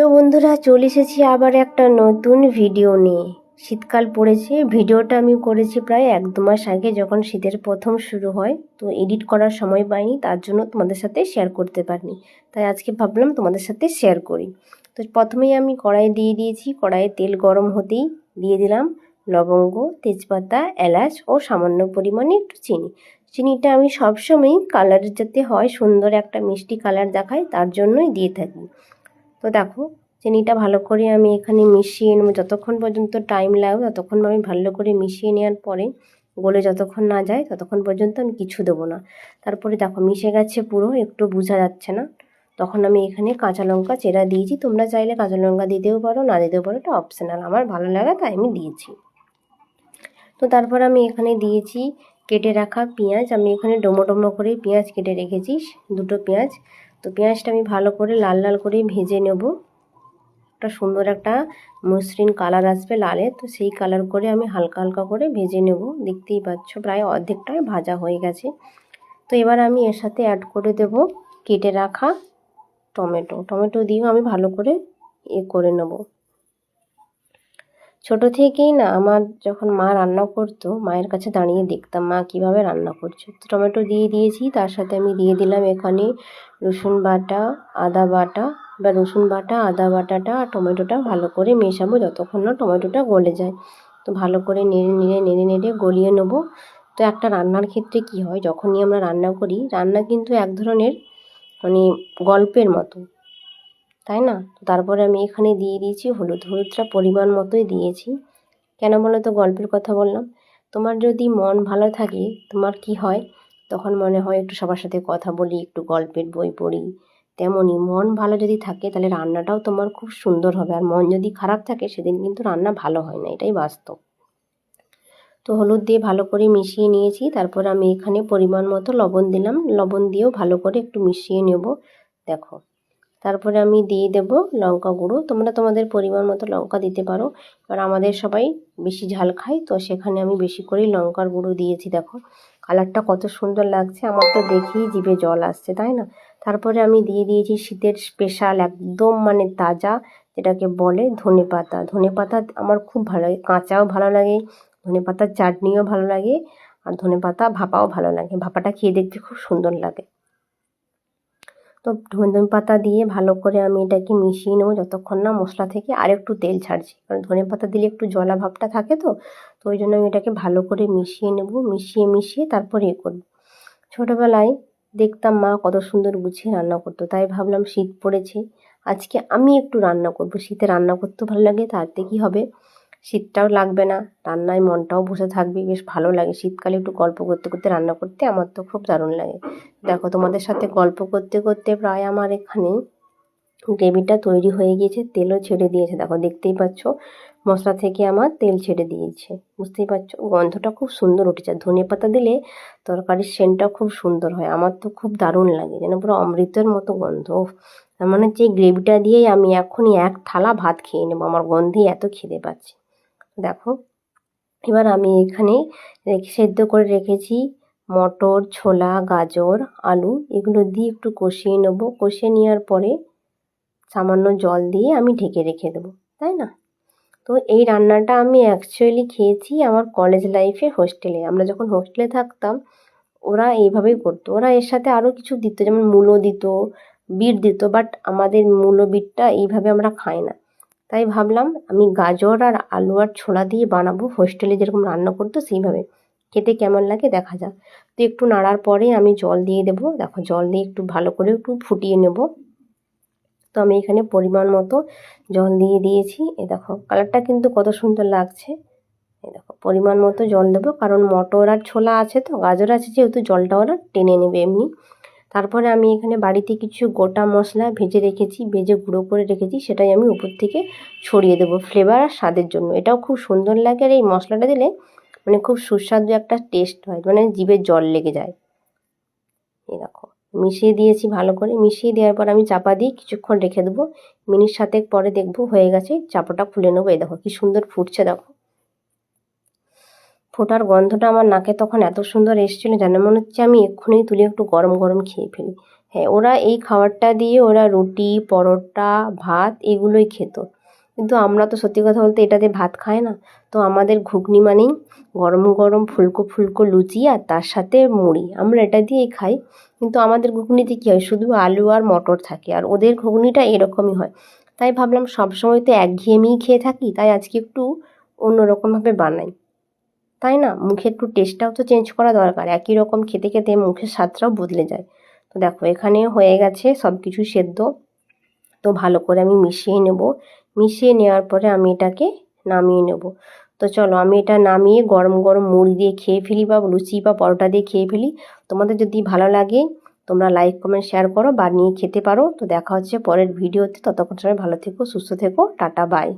তো বন্ধুরা, চলে এসেছি আবার একটা নতুন ভিডিও নিয়ে। শীতকাল পড়েছে ভিডিওটা আমি করেছি প্রায় এক দু মাস আগে যখন শীতের প্রথম শুরু হয়, তো এডিট করার সময় পাইনি, তার জন্য তোমাদের সাথে শেয়ার করতে পারিনি। তাই আজকে ভাবলাম তোমাদের সাথে শেয়ার করি। তো প্রথমেই আমি কড়াই দিয়ে দিয়েছি, কড়াইয়ে তেল গরম হতেই দিয়ে দিলাম লবঙ্গ, তেজপাতা, এলাচ ও সামান্য পরিমাণে একটু চিনি। চিনিটা আমি সবসময়ই কালার যাতে হয়, সুন্দর একটা মিষ্টি কালার দেখায়, তার জন্যই দিয়ে থাকি। তো দেখো, চিনিটা ভালো করে আমি এখানে মিশিয়ে নেব। যতক্ষণ পর্যন্ত টাইম লাগবে ততক্ষণ আমি ভালো করে মিশিয়ে নেওয়ার পরে গলে যতক্ষণ না যায়, ততক্ষণ পর্যন্ত আমি কিছু দেবো না। তারপরে দেখো, মিশে গেছে পুরো, একটু বোঝা যাচ্ছে না। তখন আমি এখানে কাঁচা লঙ্কা চেরা দিয়েছি। তোমরা চাইলে কাঁচা লঙ্কা দিতেও পারো, না দিতেও পারো, এটা অপশনাল আমার ভালো লাগা, তাই আমি দিয়েছি। তো তারপর আমি এখানে দিয়েছি কেটে রাখা পেঁয়াজ। আমি এখানে ডোমো ডোমো করে পেঁয়াজ কেটে রেখেছি, দুটো পেঁয়াজ। তো পেঁয়াজটা আমি ভালো করে লাল লাল করে ভেজে নেব। একটা সুন্দর একটা মসৃণ কালার আসবে লালে, তো সেই কালার করে আমি হালকা হালকা করে ভেজে নেব। দেখতেই পাচ্ছ, প্রায় অর্ধেকটাই ভাজা হয়ে গেছে। তো এবার আমি এর সাথে অ্যাড করে দেব কেটে রাখা টমেটো। টমেটো দিয়েও আমি ভালো করে এ করে নেব। ছোট থেকেই না আমার যখন মা রান্না করতো, মায়ের কাছে দাঁড়িয়ে দেখতাম, মা, কীভাবে রান্না করছে? টমেটো দিয়ে দিয়েছি, তার সাথে আমি দিয়ে দিলাম এখানে রসুন বাটা, আদা বাটা বা রসুন বাটা, আদা বাটাটা আর টমেটোটা ভালো করে মেশাবো যতক্ষণ না টমেটোটা গলে যায়। তো ভালো করে নেড়ে নেড়ে নেড়ে নেড়ে গলিয়ে নেব। তো একটা রান্নার ক্ষেত্রে কি হয়, যখনই আমরা রান্না করি, রান্না কিন্তু এক ধরনের মানে গল্পের মতো। তাই না? তারপরে আমি এখানে দিয়ে দিয়েছি, হলুদ হলুদটা পরিমাণ মতোই দিয়েছি। কেন বলো তো গল্পের কথা বললাম। তোমার যদি মন ভালো থাকে, তোমার কি হয়? তখন মনে হয় একটু সবার সাথে কথা বলি, একটু গল্পের বই পড়ি। তেমনই মন ভালো যদি থাকে, তাহলে রান্নাটাও তোমার খুব সুন্দর হবে। আর মন যদি খারাপ থাকে, সেদিন কিন্তু রান্না ভালো হয় না, এটাই বাস্তব। তো হলুদ দিয়ে ভালো করে মিশিয়ে নিয়েছি। তারপর আমি এখানে পরিমাণ মতো লবণ দিলাম। লবণ দিয়েও ভালো করে একটু মিশিয়ে নেব। দেখো। তারপরে আমি দিয়ে দেব লঙ্কা গুঁড়ো। তোমরা তোমাদের পরিমাণ মতো লঙ্কা দিতে পারো। এবার আমাদের সবাই বেশি ঝাল খাই তো সেখানে আমি বেশি করেই লঙ্কার গুঁড়ো দিয়েছি, দেখো। কালারটা কত সুন্দর লাগছে, আমার তো দেখেই জিভে জল আসছে, তাই না? তারপরে আমি দিয়ে দিয়েছি শীতের স্পেশাল একদম মানে তাজা যেটাকে বলে ধনে পাতা। ধনে পাতা আমার খুব ভালো লাগে, কাঁচাও ভালো লাগে, ধনে পাতার চাটনিও ভালো লাগে, আর ধনে পাতা ভাপাও ভালো লাগে। ভাপাটা খেয়ে দেখতে খুব সুন্দর লাগে। তো ধনে পাতা দিয়ে ভালো করে আমি এটাকে মিশিয়ে নেব যতক্ষণ না মশলা থেকে আর একটু তেল ছাড়ছি। কারণ ধনে পাতা দিলে একটু জলা ভাবটা থাকে তো তো ওই জন্য আমি এটাকে ভালো করে মিশিয়ে নেব, মিশিয়ে মিশিয়ে তারপরে এ করব। ছোটোবেলায় দেখতাম মা কত সুন্দর গুছিয়ে রান্না করতো, তাই ভাবলাম শীত পড়েছে, আজকে আমি একটু রান্না করব। শীতে রান্না করতে ভালো লাগে তাতে কী হবে? শীতটাও লাগবে না, রান্নায় মনটাও বসে থাকবে, বেশ ভালো লাগে। শীতকালে একটু গল্প করতে করতে, রান্না করতে আমার তো খুব দারুণ লাগে। দেখো, তোমাদের সাথে গল্প করতে করতে প্রায় আমার এখানে গ্রেভিটা তৈরি হয়ে গিয়েছে, তেলও ছেড়ে দিয়েছে। দেখো, দেখতেই পাচ্ছ, মশলা থেকে আমার তেল ছেড়ে দিয়েছে, বুঝতেই পারছ? গন্ধটা খুব সুন্দর উঠেছে। ধনে পাতা দিলে তরকারির সেন্টটা খুব সুন্দর হয়, আমার তো খুব দারুণ লাগে, যেন পুরো অমৃতের মতো গন্ধ। তার মানে যে গ্রেভিটা দিয়েই আমি এখনই এক থালা ভাত খেয়ে নেব, আমার গন্ধে এত খিদে পাচ্ছে। দেখো, এবার আমি এখানে সেদ্ধ করে রেখেছি মটর, ছোলা, গাজর, আলু, এগুলো দিয়ে একটু কষিয়ে নেব। কষিয়ে নেওয়ার পরে সামান্য জল দিয়ে আমি ঢেকে রেখে দেবো, তাই না? তো এই রান্নাটা আমি অ্যাকচুয়ালি খেয়েছি আমার কলেজ লাইফে হোস্টেলে আমরা যখন হোস্টেলে থাকতাম, ওরা এইভাবেই করতো। ওরা এর সাথে আরও কিছু দিত, যেমন মূলো দিত, বিট দিত বাট আমাদের মূলো বিটটা এইভাবে আমরা খাই না। তাই ভাবলাম আমি গাজর আর আলু আর ছোলা দিয়ে বানাবো। হোস্টেলে যেরকম রান্না করতো, সেইভাবে। খেতে কেমন লাগে দেখা যাক। তো একটু নাড়ার পরে আমি জল দিয়ে দেবো। দেখো, জল দিয়ে একটু ভালো করে একটু ফুটিয়ে নেব। তো আমি এখানে পরিমাণ মতো জল দিয়ে দিয়েছি। এ দেখো, কালারটা কিন্তু কত সুন্দর লাগছে। এ দেখো, পরিমাণ মতো জল দেবো। কারণ মটর আর ছোলা আছে তো, গাজর আছে যেহেতু জলটা ওরা টেনে নেবে এমনি। তারপরে আমি এখানে বাড়িতে কিছু গোটা মশলা ভেজে রেখেছি, ভেজে গুঁড়ো করে রেখেছি, সেটাই আমি উপর থেকে ছড়িয়ে দেবো ফ্লেভার আর স্বাদের জন্য। এটাও খুব সুন্দর লাগে আর এই মশলাটা দিলে মানে খুব সুস্বাদু একটা টেস্ট হয় মানে জিভে জল লেগে যায়। দেখো, মিশিয়ে দিয়েছি ভালো করে, মিশিয়ে দেওয়ার পর আমি চাপা দিয়ে কিছুক্ষণ রেখে দেবো। মিনিট সাতেক পরে দেখব হয়ে গেছে, চাপাটা খুলে নেব। এই দেখো কি সুন্দর ফুটছে, দেখো। ফোটার গন্ধটা আমার নাকে তখন এত সুন্দর এসেছিল যেন মনে হচ্ছে আমি এক্ষুনি তুলে একটু গরম গরম খেয়ে ফেলি। হ্যাঁ ওরা এই খাবারটা দিয়ে ওরা রুটি, পরোটা, ভাত এগুলোই খেত। কিন্তু আমরা তো সত্যি কথা বলতে এটাতে ভাত খাই না। তো আমাদের ঘুগনি মানেই গরম গরম ফুলকো ফুলকো লুচি আর তার সাথে মুড়ি। আমরা এটা দিয়েই খাই। কিন্তু আমাদের ঘুগনিতে কী হয়? শুধু আলু আর মটর থাকে আর ওদের ঘুগনিটা এরকমই হয়। তাই ভাবলাম সবসময় তো একঘেয়েমিই খেয়ে থাকি, তাই আজকে একটু অন্যরকমভাবে বানাই। তাই না? মুখে একটু টেস্টটাও তো চেঞ্জ করা দরকার। একই রকম খেতে খেতে মুখের স্বাদটাও বদলে যায়। তো দেখো, এখানে হয়ে গেছে সব কিছু সেদ্ধ। তো ভালো করে আমি মিশিয়ে নেব। মিশিয়ে নেওয়ার পরে আমি এটাকে নামিয়ে নেব। তো চলো, আমি এটা নামিয়ে গরম গরম মুড়ি দিয়ে খেয়ে ফেলি বা লুচি বা পরোটা দিয়ে খেয়ে ফেলি। তোমাদের যদি ভালো লাগে, তোমরা লাইক কমেন্ট শেয়ার করো বানিয়ে খেতে পারো। তো দেখা হচ্ছে পরের ভিডিওতে। ততক্ষণ সবাই ভালো থেকো, সুস্থ থেকো। Tata bye